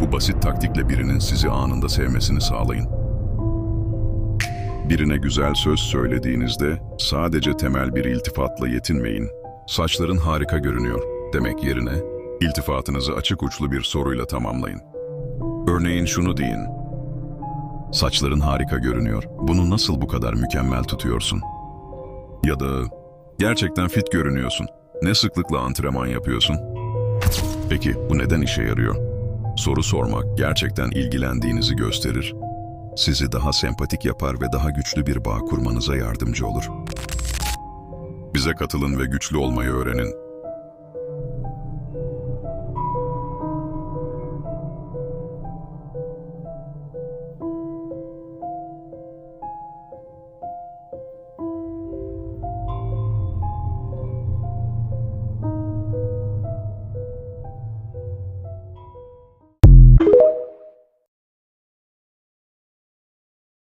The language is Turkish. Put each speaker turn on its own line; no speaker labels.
Bu basit taktikle birinin sizi anında sevmesini sağlayın. Birine güzel söz söylediğinizde sadece temel bir iltifatla yetinmeyin. Saçların harika görünüyor demek yerine iltifatınızı açık uçlu bir soruyla tamamlayın. Örneğin şunu deyin. Saçların harika görünüyor. Bunu nasıl bu kadar mükemmel tutuyorsun? Ya da gerçekten fit görünüyorsun. Ne sıklıkla antrenman yapıyorsun? Peki bu neden işe yarıyor? Soru sormak gerçekten ilgilendiğinizi gösterir. Sizi daha sempatik yapar ve daha güçlü bir bağ kurmanıza yardımcı olur. Bize katılın ve güçlü olmayı öğrenin.